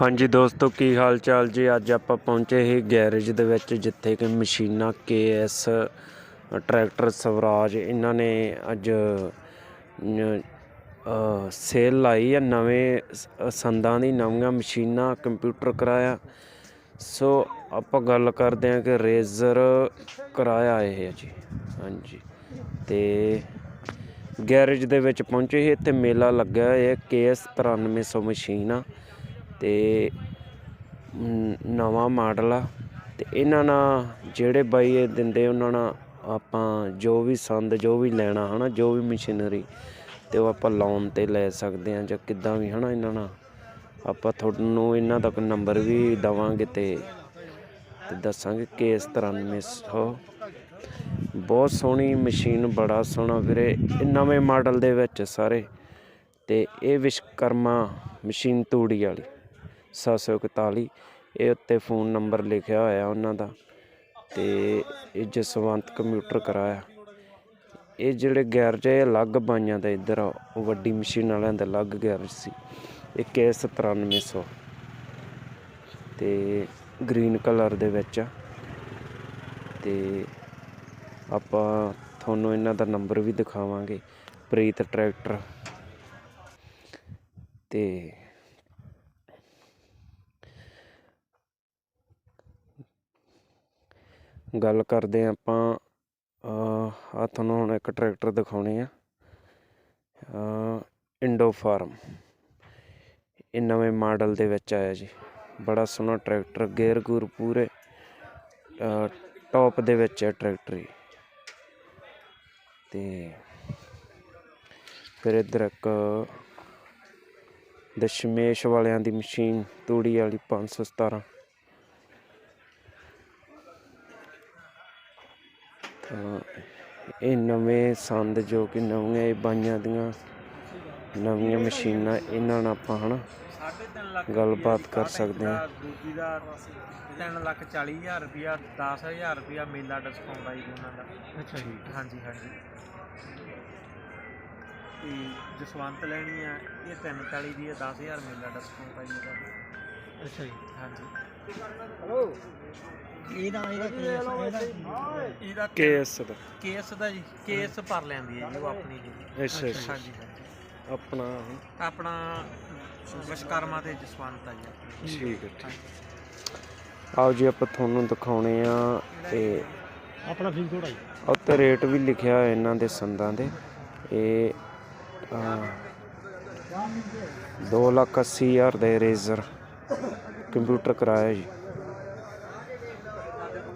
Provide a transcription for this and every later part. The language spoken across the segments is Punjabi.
ਹਾਂਜੀ ਦੋਸਤੋ, ਕੀ ਹਾਲ ਚਾਲ ਜੀ ਅੱਜ ਆਪਾਂ ਪਹੁੰਚੇ ਹੀ ਗੈਰੇਜ ਦੇ ਵਿੱਚ, ਜਿੱਥੇ ਕਿ ਮਸ਼ੀਨਾਂ ਕੇਐਸ ਟਰੈਕਟਰ ਸਵਰਾਜ, ਇਹਨਾਂ ਨੇ ਅੱਜ ਸੇਲ ਲਾਈ ਆ, ਨਵੇਂ ਸੰਦਾਂ ਦੀ, ਨਵੀਆਂ ਮਸ਼ੀਨਾਂ, ਕੰਪਿਊਟਰ ਕਰਾਇਆ। ਸੋ, ਆਪਾਂ ਗੱਲ ਕਰਦੇ ਹਾਂ ਕਿ ਰੇਜ਼ਰ ਕਰਾਇਆ ਇਹ ਹੈ ਜੀ। ਹਾਂਜੀ। ਤੇ ਗੈਰੇਜ ਦੇ ਵਿੱਚ ਪਹੁੰਚੇ ਸੀ, ਇੱਥੇ ਮੇਲਾ ਲੱਗਾ ਹੈ ਕੇਐਸ 9300 ਮਸ਼ੀਨ। ਆ ਤੇ ਨਵਾਂ ਮਾਡਲ ਆ। ਤੇ ਇਹਨਾਂ ਨਾਲ ਜਿਹੜੇ ਬਾਈ ਇਹ ਦਿੰਦੇ, ਉਹਨਾਂ ਨਾਲ ਆਪਾਂ ਜੋ ਵੀ ਸੰਦ, ਜੋ ਵੀ ਲੈਣਾ ਹਨਾ, ਜੋ ਵੀ ਮਸ਼ੀਨਰੀ, ਤੇ ਉਹ ਆਪਾਂ ਲੋਨ ਤੇ ਲੈ ਸਕਦੇ ਆ ਜਾਂ ਕਿੱਦਾਂ ਵੀ ਹਨਾ ਇਹਨਾਂ ਨਾਲ। ਆਪਾਂ ਤੁਹਾਨੂੰ ਇਹਨਾਂ ਦਾ ਨੰਬਰ ਵੀ ਦਵਾਂਗੇ ਤੇ ਤੇ ਦੱਸਾਂਗੇ ਕਿ ਇਸ ਤਰ੍ਹਾਂ ਮਿਸ ਹੋ। ਬਹੁਤ ਸੋਹਣੀ ਮਸ਼ੀਨ, ਬੜਾ ਸੋਹਣਾ ਵੀਰੇ, ਇਹ ਨਵੇਂ ਮਾਡਲ ਦੇ ਵਿੱਚ ਸਾਰੇ। ਤੇ ਇਹ ਵਿਸ਼ਕਰਮਾ ਮਸ਼ੀਨ ਤੂੜੀ ਵਾਲੀ। 741 ਇਹ ਉੱਤੇ ਫੋਨ ਨੰਬਰ ਲਿਖਿਆ ਹੋਇਆ ਉਹਨਾਂ ਦਾ ਤੇ ਇਹ ਜਸਵੰਤ ਕੰਪਿਊਟਰ ਕਰਾਇਆ। ਇਹ ਜਿਹੜੇ ਗੈਰਜ ਇਹ ਅਲੱਗ ਬਾਈਆਂ ਦਾ ਇੱਧਰ ਆ, ਉਹ ਵੱਡੀ ਮਸ਼ੀਨ ਵਾਲਿਆਂ ਦਾ ਅਲੱਗ ਗੈਰਜ ਸੀ। ਇਹ ਕੇਸ 9300 ਤੇ ਗ੍ਰੀਨ ਕਲਰ ਦੇ ਵਿੱਚ ਆ। ਤੇ ਆਪਾਂ ਤੁਹਾਨੂੰ ਇਹਨਾਂ ਦਾ ਨੰਬਰ ਵੀ ਦਿਖਾਵਾਂਗੇ। ਪ੍ਰੀਤ ਟਰੈਕਟਰ। ਤੇ ਗੱਲ ਕਰਦੇ ਹਾਂ ਆਪਾਂ ਆ ਤੁਹਾਨੂੰ ਹੁਣ ਇੱਕ ਟਰੈਕਟਰ ਦਿਖਾਉਣੇ ਆ। ਅਹ ਇੰਡੋ ਫਾਰਮ। ਇਹ ਨਵੇਂ ਮਾਡਲ ਦੇ ਵਿੱਚ ਆਇਆ ਜੀ। ਬੜਾ ਸੋਹਣਾ ਟਰੈਕਟਰ, ਗੇਅਰ ਗੂਰ ਪੂਰੇ ਟੌਪ ਦੇ ਵਿੱਚ ਹੈ ਟਰੈਕਟਰ ਹੀ ਤੇ ਫਿਰ ਇੱਧਰ ਇੱਕ ਦਸ਼ਮੇਸ਼ ਵਾਲਿਆਂ ਦੀ ਮਸ਼ੀਨ, ਤੂੜੀ ਵਾਲੀ 517 ਤਾਂ ਇਹ ਨਵੇਂ ਸੰਦ ਜੋ ਕਿ ਨਵੀਆਂ ਇਹ ਬਾਈਆਂ ਦੀਆਂ ਨਵੀਆਂ ਮਸ਼ੀਨਾਂ ਇਹਨਾਂ ਨਾਲ ਆਪਾਂ ਹਨਾ 3.5 ਲੱਖ ਗੱਲਬਾਤ ਕਰ ਸਕਦੇ ਹਾਂ। ਦੂਜੀ ਦਾ 3 ਲੱਖ 40 ਹਜ਼ਾਰ ਰੁਪਿਆ 10000 ਰੁਪਿਆ ਮੇਲਾ ਡਿਸਕਾਊਂਟ ਆਈ ਜੀ ਉਹਨਾਂ ਦਾ। ਅੱਛਾ ਜੀ। ਹਾਂਜੀ ਹਾਂਜੀ। ਤੇ ਜਸਵੰਤ ਲੈਣੀ ਆ ਇਹ 340 ਦੀ ਹੈ 10000 ਮੇਲਾ ਡਿਸਕਾਊਂਟ ਆਈ ਉਹਦਾ ਅੱਛਾ ਜੀ। ਹਾਂਜੀ। ਇਹਦਾ ਇਹਦਾ ਕੀ ਇਹਦਾ? ਇਹਦਾ ਕੇਸ ਦਾ। ਕੇਸ ਦਾ ਜੀ ਕੇਸ ਭਰ ਲੈਂਦੀ ਹੈ ਜੀ ਉਹ ਆਪਣੀ ਜੀ। ਅੱਛਾ ਅੱਛਾ। ਹਾਂਜੀ ਹਾਂਜੀ ਆਪਣਾ ਆਪਣਾ ਵਿਸ਼ਕਰਮਾ ਤੇ ਜਸਵੰਤ ਆ ਜੀ ਆਪਣੀ। ਠੀਕ ਹੈ ਠੀਕ। ਆਓ ਜੀ ਆਪਾਂ ਤੁਹਾਨੂੰ ਦਿਖਾਉਣੇ ਆ ਤੇ ਆਪਣਾ ਫੀਸ ਥੋੜਾ ਜੀ। ਉੱਤੇ ਰੇਟ ਵੀ ਲਿਖਿਆ ਹੋਇਆ ਇਹਨਾਂ ਦੇ ਸੰਦਾਂ ਦੇ। ਇਹ ਦੋ ਲੱਖ ਅੱਸੀ ਹਜ਼ਾਰ ਦੇ ਰੇਜ਼ਰ। ਕੰਪਿਊਟਰ ਕਰਾਇਆ ਜੀ।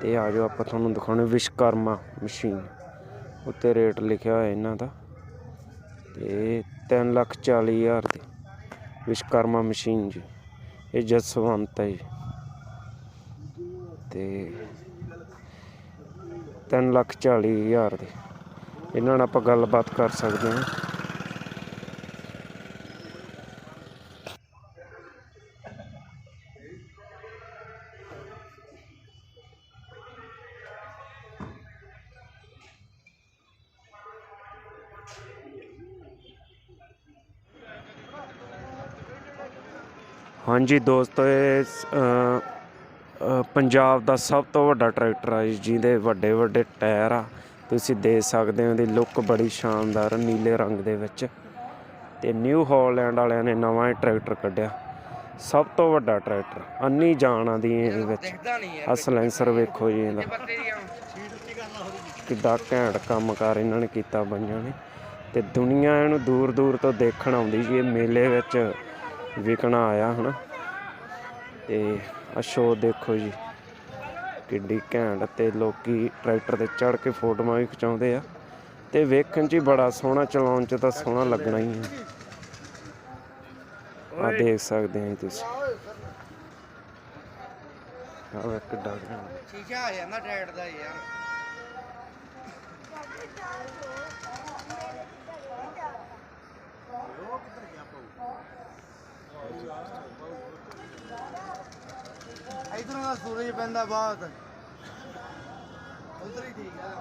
ਤੇ ਆ ਜਾਓ, ਆਪਾਂ ਤੁਹਾਨੂੰ ਦਿਖਾਉਣੇ ਵਿਸ਼ਕਰਮਾ ਮਸ਼ੀਨ। ਉੱਤੇ ਰੇਟ ਲਿਖਿਆ ਹੋਇਆ ਇਹਨਾਂ ਦਾ। ਤੇ ਤਿੰਨ ਲੱਖ ਚਾਲੀ ਹਜ਼ਾਰ ਦੀ ਵਿਸ਼ਕਰਮਾ ਮਸ਼ੀਨ ਜੀ। ਇਹ ਜਸਵੰਤ ਹੈ ਜੀ। ਤੇ ਤਿੰਨ ਲੱਖ ਚਾਲੀ ਹਜ਼ਾਰ ਦੀ। ਇਹਨਾਂ ਨਾਲ ਆਪਾਂ ਗੱਲਬਾਤ ਕਰ ਸਕਦੇ ਹਾਂ। ਹਾਂਜੀ ਦੋਸਤੋ ਇਹ ਪੰਜਾਬ ਦਾ ਸਭ ਤੋਂ ਵੱਡਾ ਟਰੈਕਟਰ ਆ ਜੀ, ਜਿਹਦੇ ਵੱਡੇ ਵੱਡੇ ਟਾਇਰ ਆ। ਤੁਸੀਂ ਦੇਖ ਸਕਦੇ ਹੋ ਇਹਦੀ ਲੁੱਕ ਬੜੀ ਸ਼ਾਨਦਾਰ ਨੀਲੇ ਰੰਗ ਦੇ ਵਿੱਚ। ਤੇ ਨਿਊ ਹਾਲੈਂਡ ਵਾਲਿਆਂ ਨੇ ਨਵਾਂ ਟਰੈਕਟਰ ਕੱਢਿਆ। ਸਭ ਤੋਂ ਵੱਡਾ ਟਰੈਕਟਰ ਅੰਨੀ ਜਾਣ ਆਦੀ ਇਹਦੇ ਵਿੱਚ। ਆ ਸਲੈਂਸਰ ਵੇਖੋ ਜੀ ਇਹਦਾ। ਕਿੱਡਾ ਘੈਂਟ ਕੰਮ ਕਰ ਇਹਨਾਂ ਨੇ ਕੀਤਾ ਬੰਜਾਂ ਨੇ। ਤੇ ਦੁਨੀਆ ਇਹਨੂੰ ਦੂਰ ਦੂਰ ਤੋਂ ਦੇਖਣ ਆਉਂਦੀ ਜੀ ਇਹ ਮੇਲੇ ਵਿੱਚ ਵਿਕਣਾ ਆਇਆ ਹਨਾ। ਤੇ ਸ਼ੋਅ ਦੇਖੋ ਜੀ ਕਿੱਡੀ ਘੈਂਟ ਤੇ ਲੋਕੀ ਟਰੈਕਟਰ ਤੇ ਚੜ ਕੇ ਫੋਟੋਆਂ ਵੀ ਖਿਚਾਉਂਦੇ ਆ। ਤੇ ਵੇਖਣ 'ਚ ਹੀ ਬੜਾ ਸੋਹਣਾ ਚਲਾਉਣ 'ਚ ਤਾਂ ਸੋਹਣਾ ਲੱਗਣਾ ਹੀ ਹੈ ਆ ਦੇਖ ਸਕਦੇ ਆ ਜੀ ਤੁਸੀਂ ਆ ਵੇ ਕਿੱਡਾ ਸ਼ੀਸ਼ਾ ਆ ਜਾਂਦਾ ਟਰੈਕਟਰ ਦਾ ਯਾਰ। ਸੂਰਜ ਪੈਂਦਾ ਬਾਅਦ ਉਧਰ ਹੀ ਠੀਕ ਆ।